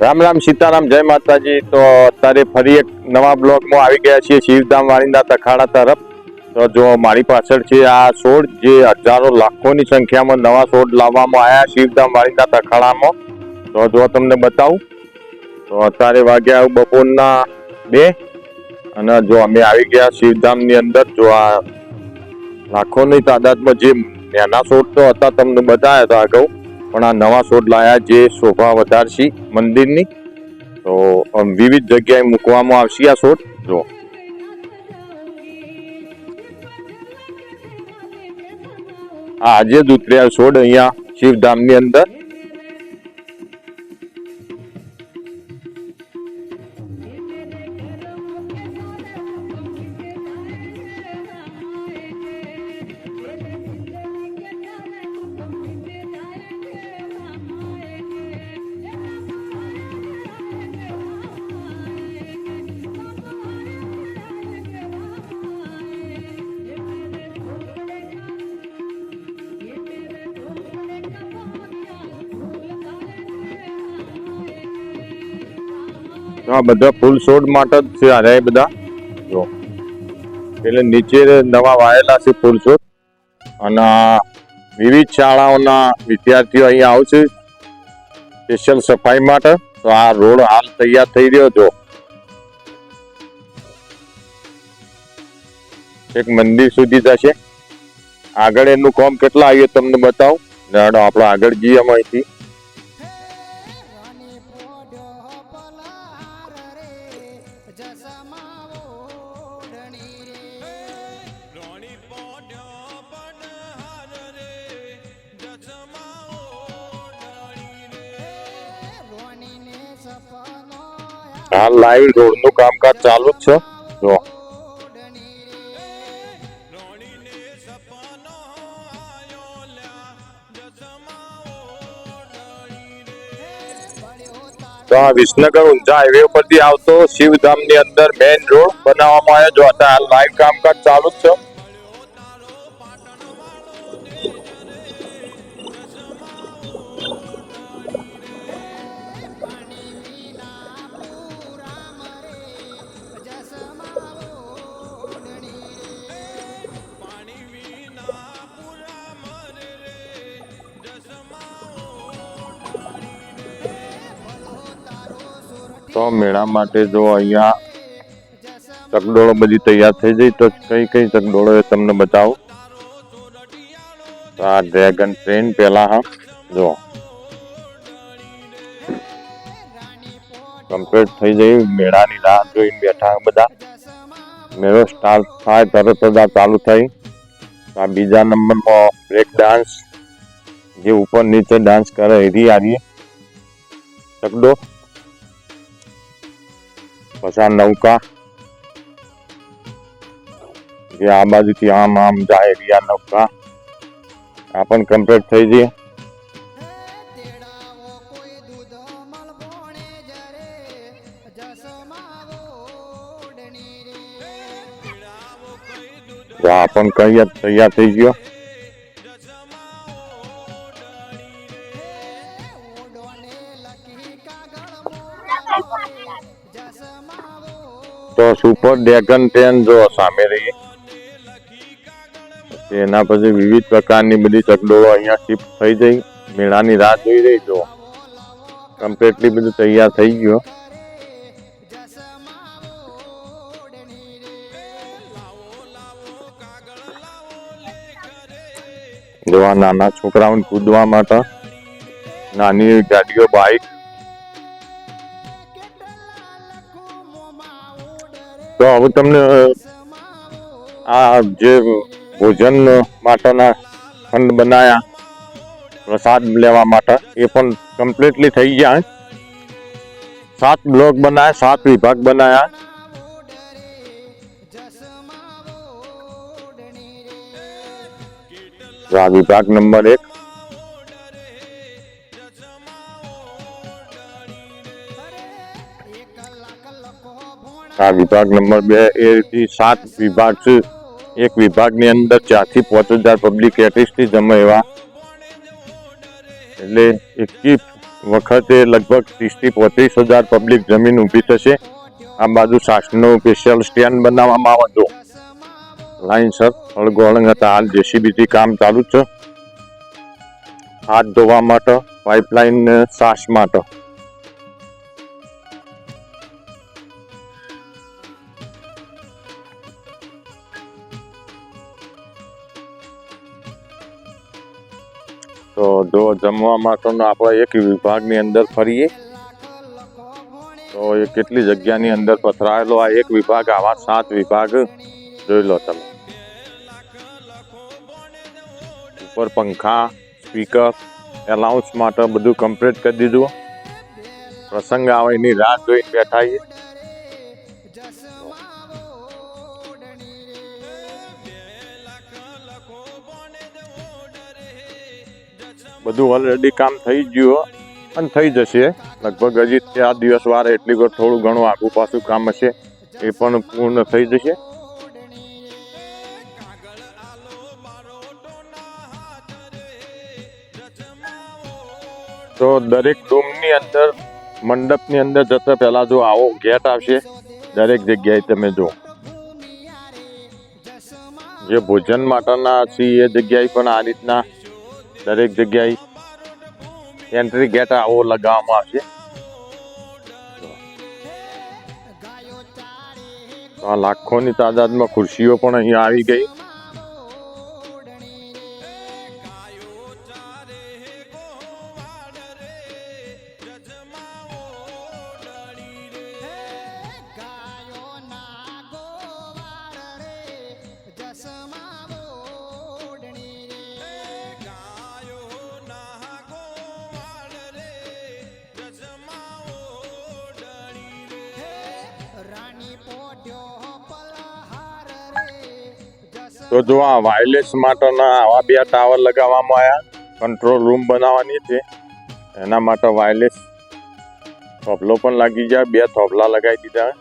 રામ રામ સીતારામ, જય માતાજી. તો અત્યારે ફરી એક નવા બ્લોગમાં આવી ગયા છીએ શિવધામ વાળીના તખાડા તરફ. તો જો મારી પાછળ છે આ છોડ જે હજારો લાખોની સંખ્યામાં નવા છોડ લાવવામાં આવ્યા શિવધામ વાળીના તખાડામાં તો જો તમને બતાવું, તો અત્યારે વાગ્યા બપોરના બે. અને જો અમે આવી ગયા શિવધામની અંદર, જો આ લાખોની તાદાદમાં જે નાના છોડ તો હતા, તમને બતાવ્યા હતા અગાઉ પણ આ નવા છોડ લાયા જે શોભા વધારશી મંદિરની. તો વિવિધ જગ્યાએ મૂકવામાં આવશે આ શોધ. જો આજે જ ઉતર્યા છોડ અહીંયા શિવધામની અંદર. આ બધા ફૂલ છોડ માટે જ છે આ બધા. જો. એટલે નીચે નવા વાયેલા છે ફૂલ છોડ. અને વિવિધ શાળાઓના વિદ્યાર્થીઓ અહીંયા આવશે સ્પેશિયલ સફાઈ માટે. તો આ રોડ હાલ તૈયાર થઈ રહ્યો, જો. એક મંદિર સુધી જશે. આગળ એનું કામ કેટલા આવ્યું તમને બતાવું. આપણે આગળ જઈએ અહીંથી. હાલ લાઈવ રોડનું કામકાજ ચાલુ જ છે. જો તો આ વિસનગર ઊંઝા હાઈવે ઉપરથી આવતો શિવધામની અંદર મેઇન રોડ બનાવવામાં આવ્યો. જો અત્યારે હાલ લાઈવ કામકાજ ચાલુ જ છે. તો મેળા માટે જો અહીંયા ચકડોળો બધી તૈયાર થઈ જઈ તો કઈ કઈ ચકડોળો એ તમને બતાવું. તો આ ડ્રેગન ટ્રેન પેલા હા, જો. કમ્પ્લીટ થઈ જઈ, મેળાની રાહ જોઈને બેઠા બધા. મેળો સ્ટાર્ટ થાય, તરત જ આ ચાલુ થઈ. આ બીજા નંબરમાં બ્રેક ડાન્સ જે ઉપર નીચે ડાન્સ કરે એથી આવીએ ચકડો પછી આ નૌકા જે આ બાજુથી આમ આમ જાય એરી આ નૌકા આ પણ કમ્પ્લીટ થઈ જઈએ તેડાવો કોઈ દૂધ મલબોણે જરે જસમાં ઓઢણી રે પીડાવો કઈ દૂધ તો આ પણ કઈ તૈયાર થઈ ગયો તો સુપર ડેકન ટ્રેન જો સામે રહી. એના પછી વિવિધ પ્રકારની બધી ચકડોળો અહીંયા શિફ્ટ થઈ જઈ મેળાની રાહ જોઈ રહી, જો. કમ્પ્લીટલી બધું તૈયાર થઈ ગયો. જસમાં ઓઢણી રે લાવો લાવો કાગળ લાવો લેખ રે જો આ નાના છોકરાઓને કૂદવા માટે નાની ગાડીઓ બાઇક તો હવે તમને આ જે ભોજન માટેના ખંડ બનાયા, પ્રસાદ લેવા માટે, એ પણ કમ્પ્લીટલી થઈ ગયા. સાત બ્લોક બનાયા, સાત વિભાગ તો આ વિભાગ નંબર એક. આ વિભાગ નંબર બે એ સાત વિભાગ છે. એક વિભાગની અંદર ચારથી પાંચ હજાર પબ્લિક એટલીસ્ટથી જમે એવા. એટલે એકથી વખતે લગભગ ત્રીસથી પોત્રીસ હજાર પબ્લિક જમીન ઊભી થશે. આ બાજુ સાસનું સ્પેશિયલ સ્ટેન્ડ બનાવવામાં આવે તો. લાઈનસર હળગોળંગ હતા હાલ જેસીબીથી કામ ચાલુ છે. હાથ ધોવા માટે પાઇપલાઇન સાસ માટે. તો જો જમવા માટેનો આપણે એક વિભાગની અંદર ફરીએ, તો એ કેટલી જગ્યાની અંદર પથરાયેલો આ એક વિભાગ, આવા સાત વિભાગ જોઈ લો તમે. ઉપર પંખા, સ્પીકર, એલાઉન્સ માટે બધું કમ્પ્લીટ કરી દીધું. પ્રસંગ આવે એની રાહ જોઈને બેઠા છીએ. બધું ઓલરેડી કામ થઈ ગયું અને થઈ જશે. લગભગ હજી ચાર દિવસ વાર એટલી વાર થોડું ઘણું આગું પાછું કામ હશે. એ પણ પૂર્ણ થઈ જશે. તો દરેક રૂમની અંદર, મંડપની અંદર જતા પહેલાં જો આવો ગેટ આવશે, દરેક જગ્યાએ તમે જો. જે ભોજન માટેના છે એ જગ્યાએ પણ આ રીતના દરેક જગ્યાએ એન્ટ્રી ગેટ આવો લગાવવામાં આવશે. આ લાખોની તાદાદમાં ખુરશીઓ પણ અહીંયા આવી ગઈ. તો જો આ વાયરલેસ માટેના આવા બે ટાવર લગાવવામાં આવ્યા કંટ્રોલ રૂમ બનાવવાની છે. એના માટે વાયરલેસ થોભલો પણ લાગી જાય બે થોભલા લગાવી દીધા.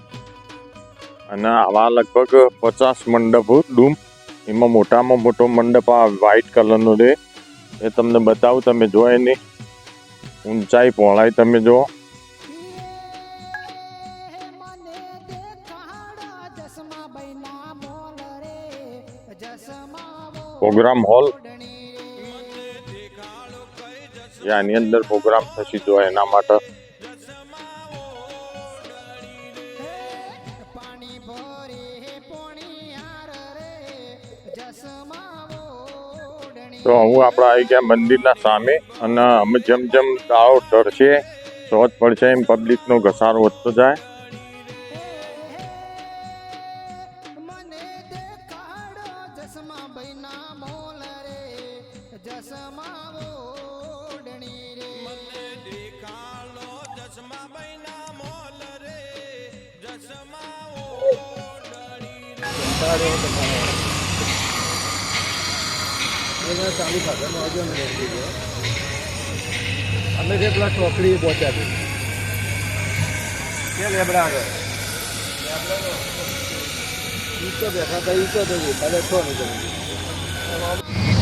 અને આવા લગભગ પચાસ મંડપ ડૂમ. એમાં મોટામાં મોટો મંડપ આ વ્હાઈટ કલરનો છે. એ તમને બતાવું. તમે જો એની ઊંચાઈ પહોળાઈ તમે જો. પ્રોગ્રામ હોલ. આની અંદર પ્રોગ્રામ થશે જો એના માટે. તો હું આપણે આવી ગયા મંદિરના સામે અને અમે જેમ જેમ દાળો ઢળશે શોધ પડશે એમ પબ્લિકનો ઘસારો વધતો જાય. જસમાં ઓઢણી રે. દેખાડો જસમા બૈના મોલ રે. અમે જે પેલા ચોકડી પહોંચ્યા છે ક્યાં લેબડા આગળ? ઈ તો બેઠા હતા ઈ તો કાલે છ નહીં